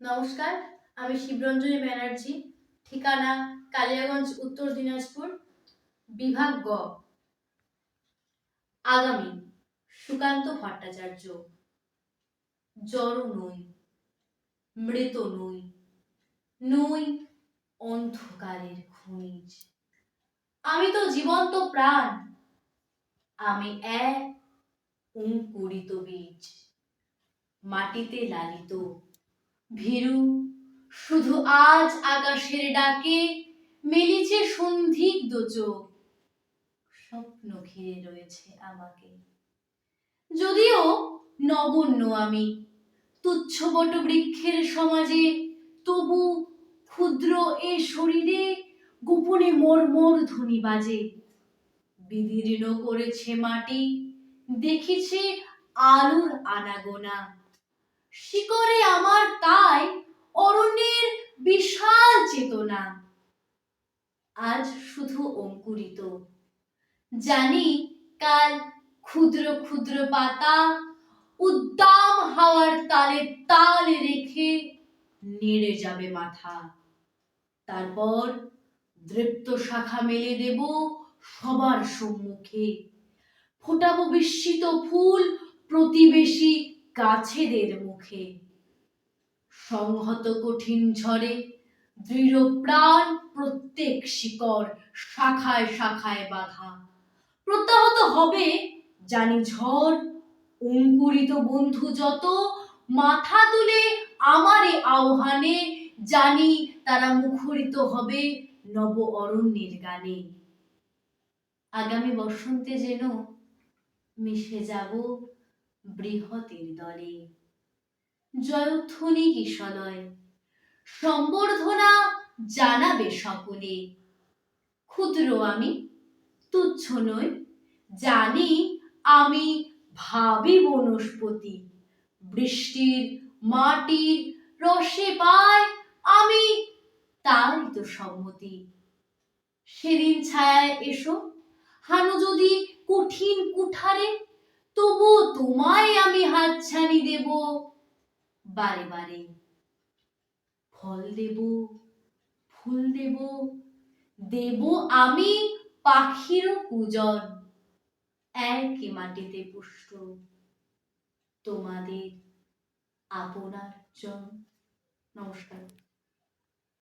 নমস্কার, আমি শিবরঞ্জনী ব্যানার্জি, ঠিকানা কালিয়াগঞ্জ, উত্তর দিনাজপুর, বিভাগ গ। আগামী সুকান্ত ভট্টাচার্য, জড় নই, মৃত নই নই অন্ধকারের খনিজ। আমি তো জীবন্ত প্রাণ, আমি এক অঙ্কুরিত বীজ, মাটিতে লালিত ভীরু, শুধু আজ আকাশের ডাকে মেলিছে সন্ধিগ্ধ চোখ। স্বপ্ন ঘিরে রয়েছে আমাকে। যদিও নগণ্য আমি, তুচ্ছ বট বৃক্ষের সমাজে তবু ক্ষুদ্র এ শরীরে গোপনে মর্মর ধ্বনি বাজে। বিদীর্ণ করেছে মাটি, দেখিছে আলোর আনাগোনা। শিকরে আমার তাই অরণ্যের বিশাল চেতনা। আজ শুধু অঙ্কুরিত। জানি কাল ক্ষুদ্র ক্ষুদ্র পাতা উদ্দাম হাওয়ার তালে তাল রেখে নেড়ে যাবে মাথা। তারপর দৃপ্ত শাখা মেলে দেব সবার সম্মুখে। ফোটাবো বিস্মিত ফুল প্রতিবেশী গাছেদের মুখে। সংহত কঠিন ঝড়ে দৃঢ় প্রাণ প্রত্যেক শিকড় শাখায় শাখায় বাধা। প্রত্যাহত হবে জানি ঝড়, অঙ্কুরিত বন্ধু যত, মাথা তুলে আমারে আহ্বানে, জানি তারা মুখরিত হবে নব অরণ্যের গানে। আগামী বসন্তে যেন মিশে যাব বৃহতের দলে জয়ধ্বনি কিশলয় সম্বর্ধনা জানাবে সকলে। ক্ষুদ্র আমি, তুচ্ছ নই, জানি আমি ভাবি বনস্পতি। বৃষ্টির মাটির রসে পাই আমি, তারই তো সম্মতি। সেদিন ছায়ায় এসো, হানু যদি কঠিন কুঠারে তবু তোমায় আমি হাতছানি দেব। বারে বারে ফল দেব, ফুল দেব দেব আমি পাখিরও পূজন একই মাটিতে পুষ্ট তোমাদের আপনার জন। নমস্কার।